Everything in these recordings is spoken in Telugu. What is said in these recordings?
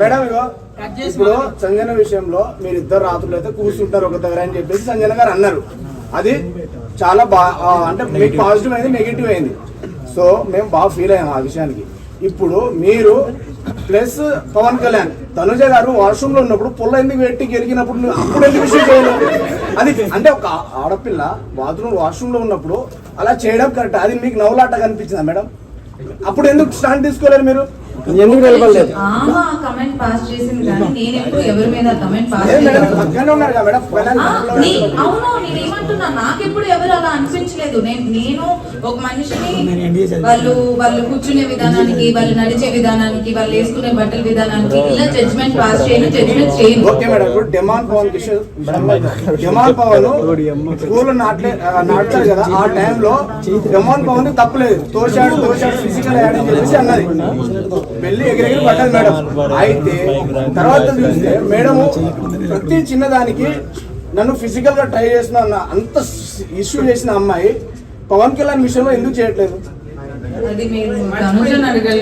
మేడం, ఇగో ఇప్పుడు సంజన విషయంలో మీరు ఇద్దరు రాత్రులు అయితే కూర్చుంటారు ఒక దగ్గర అని చెప్పేసి సంజన గారు అన్నారు. అది చాలా బా అంటే మీకు పాజిటివ్ అయింది నెగిటివ్ అయింది. సో మేము బాగా ఫీల్ అయ్యాం ఆ విషయానికి. ఇప్పుడు మీరు ప్లస్ పవన్ కళ్యాణ్ తనుజ గారు వాష్రూమ్లో ఉన్నప్పుడు పుల్ల ఎందుకు పెట్టి గెలిగినప్పుడు అప్పుడు ఎందుకు విషయం చేయలేదు అది అంటే ఒక ఆడపిల్ల బాత్రూమ్ వాష్రూమ్లో ఉన్నప్పుడు అలా చేయడం కరెక్ట్ అది మీకు నవ్వులాట కనిపించిందా మేడం? అప్పుడు ఎందుకు స్టాండ్ తీసుకోలేరు మీరు? ఎందుకు నిలబడలేదు? కమెంట్ పాస్ చేసింది కానీ నేను ఎప్పుడు ఎవరి మీద కమెంట్ పాస్ అవును నేను ఏమంటున్నా? నాకెప్పుడు ఎవరు అలా అనిపించలేదు. నేను నేను ఒక మనిషిని వాళ్ళు వాళ్ళు కూర్చునే విధానానికి వాళ్ళు నడిచే విధానానికి వాళ్ళు వేసుకునే బట్టల విధానానికి ఇలా జడ్జ్మెంట్ పాస్ చేయను జడ్జ్మెంట్ చేయను. ఓకే మేడం ఇప్పుడు demon Pavan Kishore demon Pavan school నాట్లే ఆ, నాటుతారు కదా ఆ టైంలో డెమాన్ పవన్ తప్పలేదు. తోశాడు తోశాడు ఫిజికల్ యాడ్ అన్నది. వెళ్ళి ఎగిరెగిరి పట్టాలి మేడం. అయితే తర్వాత చూస్తే మేడం ప్రతి చిన్నదానికి నన్ను ఫిజికల్గా ట్రై చేసిన అంత ఇష్యూ చేసిన అమ్మాయి పవన్ కళ్యాణ్ విషయంలో ఎందుకు చేయట్లేదు? అది మీరు తనుజని అడగాలి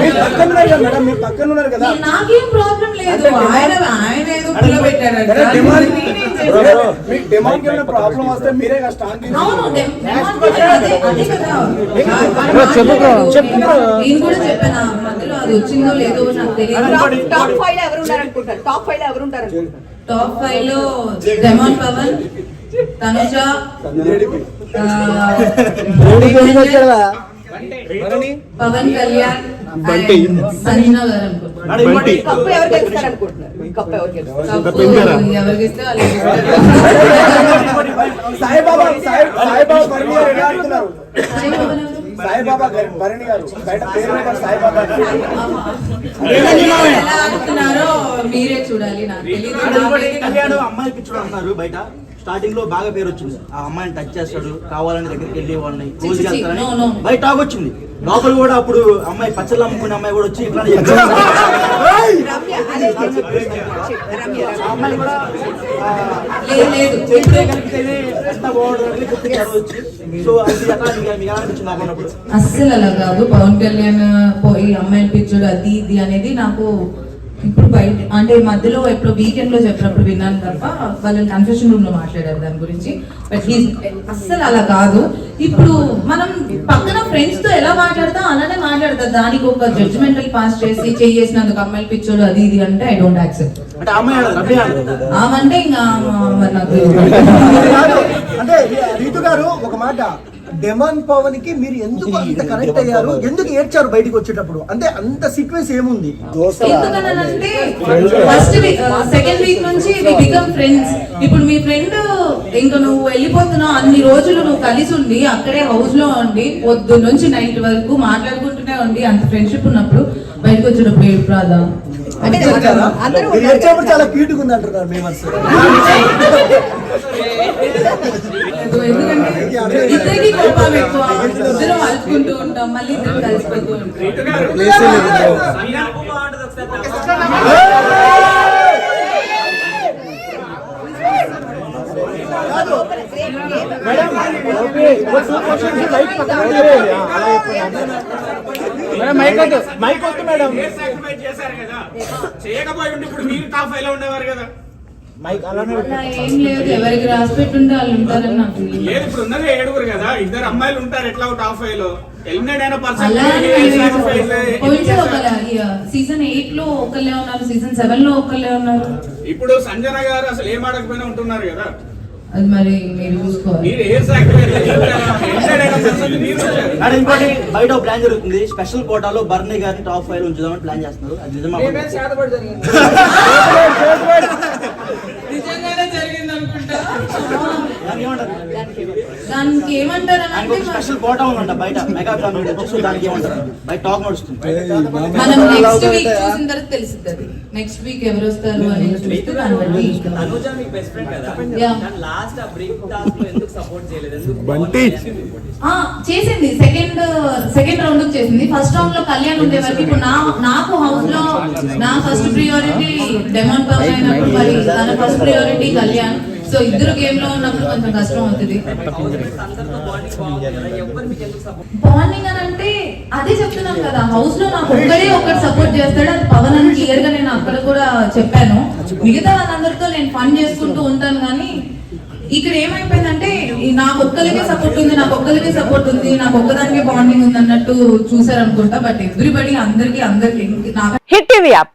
మీరు పక్కన ఉన్నారు కదా మేడం మీరు పక్కన ఉన్నారు కదా నేను- నాకేం ప్రాబ్లం లేదు అంటే ఆయన ఆయన ఏదో పిల్ల పెట్టారంట అరే డిమాండ్ నేనేం చేశాను? మీకు డిమాండ్ ఏమైనా ప్రాబ్లం వస్తే మీరే కదా స్టాండ్ అవును డెమ్- డెమాన్ అదే అదే కదా చెప్పు బ్రో, చెప్పు బ్రో. నేను కూడా చెప్పాను ఆ మధ్యలో అది వచ్చిందో లేదో నాకు తెలియదు టాప్ ఫైవ్లో ఎవరు అనుకుంటారు టాప్ ఫైవ్లో ఎవరు ఉంటారు అనుకుంటారు టాప్ ఫైవ్లో డెమాన్ పవన్ తనుజ పవన్ కళ్యాణ్ సంజన గారు అనుకుంటున్నాను. కప్పు ఎవరు గెలుస్తారు అనుకుంటున్నారు? కప్పు ఎవరు గెలుస్తారు? కప్పు ఎవరికి ఇస్తే వాళ్ళకి ఇస్తారు. సాయిబాబా సాయి సాయిబాబా భరణి గారు ఎలా ఆడుతున్నారు? సాయి పవన్ ఎవరు? సాయిబాబా గారు భరణి గారు. బయట పేరు మీద సాయిబాబా గారు. ఎలా ఆడుతున్నారో మీరే చూడాలి నాకు తెలియదు నాకైతే కళ్యాణ్ అమ్మాయి పిచ్చుడు అంటున్నారు బయట. స్టార్టింగ్లో బాగా పేరు వచ్చింది. ఆ అమ్మాయిని టచ్ చేస్తాడు కావాలని దగ్గరికి వెళ్ళి వాళ్ళని క్లోజ్ చేస్తారని. బయట టాక్ వచ్చింది. లోపల కూడా అప్పుడు అమ్మాయి పచ్చళ్ళు అమ్ముకునే అమ్మాయి కూడా వచ్చి అమ్మాయి కూడా ఉన్నప్పుడు అస్సలు అలా కాదు. పవన్ కళ్యాణ్ పోయి అమ్మాయిని పిచ్చుడు అది ఇది అనేది నాకు ఇప్పుడు బయట అంటే మధ్యలో ఎప్పుడు వీకెండ్లో చెప్పినప్పుడు విన్నాను తప్ప వాళ్ళని కన్ఫెషన్ రూమ్లో మాట్లాడారు దాని గురించి. బట్ హీ అస్సలు అలా కాదు. ఇప్పుడు మనం పక్కన ఫ్రెండ్స్తో ఎలా మాట్లాడతాం? అలానే మాట్లాడతాం. దానికి ఒక జడ్జిమెంటల్ పాస్ చేసి చేసినందుకు అమ్మాయిలు పిచ్చోడు అది ఇది అంటే ఐ డోంట్ యాక్సెప్ట్ ఆమంటే ఇంకా మరి నాకు కాదు. అంటే రీతు గారు ఒక మాట డెమాన్ పవన్కి మీరు ఎందుకు అంత కనెక్ట్ అయ్యారు? ఎందుకు ఏడ్చారు బయటికి వచ్చేటప్పుడు? అంటే అంత సీక్వెన్స్ ఏముంది? ఎందుకనంటే ఫస్ట్ సెకండ్ వీక్ నుంచి వి బికమ్ ఫ్రెండ్స్ ఇప్పుడు మీ ఫ్రెండ్ ఇంకా నువ్వు వెళ్ళిపోతున్నావు అన్ని రోజులు నువ్వు కలిసి ఉండి అక్కడే హౌస్లో ఉండి పొద్దు నుంచి నైట్ వరకు మాట్లాడుకుంటూనే ఉండి అంత ఫ్రెండ్షిప్ ఉన్నప్పుడు బయటకు వచ్చేటప్పుడు రాదా? అంటే మీరు ఏడ్చేప్పుడు చాలా క్యూట్గా ఉంది అంటున్నారు ఎందుకంటే ఇద్దరికి కోపం ఎక్కువ. ఇద్దరం అలుచుకుంటూ ఉంటాం. మళ్ళీ ఇద్దరు కలిసిపోతూ ఉంటాం. మేడం మైక్ వద్దు. మైక్ వద్దు మేడం. సాక్రిఫైస్ చేశారు కదా? చేయకపోయి ఉంటే ఇప్పుడు మీరు టాప్ ఫైవ్లో ఉండేవారు కదా. ఏం లేదు ఎవరికి రాసి పెట్టుంటే వాళ్ళు ఉంటారని నాకు తెలియదు. లేదు ఇప్పుడు ఉన్నది ఏడుగురు కదా ఇద్దరు అమ్మాయిలు ఉంటారు ఎట్లా టాప్ ఫైవ్లో? ఎలిమినేట్ అయిన పర్సన్ సీజన్ ఎయిట్లో? ఒకళ్ళే ఉన్నారు సీజన్ సెవెన్లో ఒకళ్ళే ఉన్నారు. ఇప్పుడు సంజన గారు అసలు ఏం ఆడకపోయినా ఉంటున్నారు కదా. అది మరి మీరు చూసుకోవాలి. ఇంకోటి బయట ఒక ప్లాన్ జరుగుతుంది. స్పెషల్ కోటాలో బర్నీ గారిని టాప్ ఫైవ్లో ఉంచుదామని ప్లాన్ చేస్తున్నారు. అది నిజమా? దానికి ఏమంటారు దానికి ఏమంటారు అని దానికి అంటే ఒక స్పెషల్ కోటా ఉందంట బయట మెగా ఫ్యామిలీ సో దానికి ఏమంటారు బయట టాక్ నడుస్తుంది. మనం నెక్స్ట్ వీక్ చూసిన తర్వాత తెలుస్తుంది. నెక్స్ట్ వీక్ ఎవరు వస్తారు అని అనుజ మీకు బెస్ట్ ఫ్రెండ్ కదా? లాస్ట్ ఆ బ్రేక్ టాస్క్లో ఎందుకు సపోర్ట్ చేయలేదు? ఎందుకు బంటి. ఆ, చేసింది. సెకండ్ సెకండ్ రౌండ్ చేసింది. ఫస్ట్ రౌండ్లో కళ్యాణ్ ఉండే వరకు ఇప్పుడు నా నాకు హౌస్లో నా ఫస్ట్ ప్రియారిటీ డెమాన్ పవన్ అయినప్పుడు మరి తన ఫస్ట్ ప్రియారిటీ కళ్యాణ్. సో ఇద్దరు గేమ్లో ఉన్నప్పుడు కొంచెం కష్టం అవుతుంది. అందరితో బాండింగ్ అని అంటే అదే చెప్తున్నాం కదా హౌస్లో నాకు ఒక్కడే ఒకటి సపోర్ట్ చేస్తాడు అది పవన్ అని క్లియర్గా నేను అక్కడ కూడా చెప్పాను. మిగతా వాళ్ళందరితో నేను ఫన్ చేసుకుంటూ ఉంటాను కానీ ఇక్కడ ఏమైపోయిందంటే నాకు ఒక్కరికే సపోర్ట్ ఉంది నాకు ఒక్కరికే సపోర్ట్ ఉంది నాకు ఒక్కదానికే బాండింగ్ ఉంది అన్నట్టు చూసారనుకుంటా బట్ ఎవ్రీబడి అందరికి అందరికి హిట్ టీవీ యాప్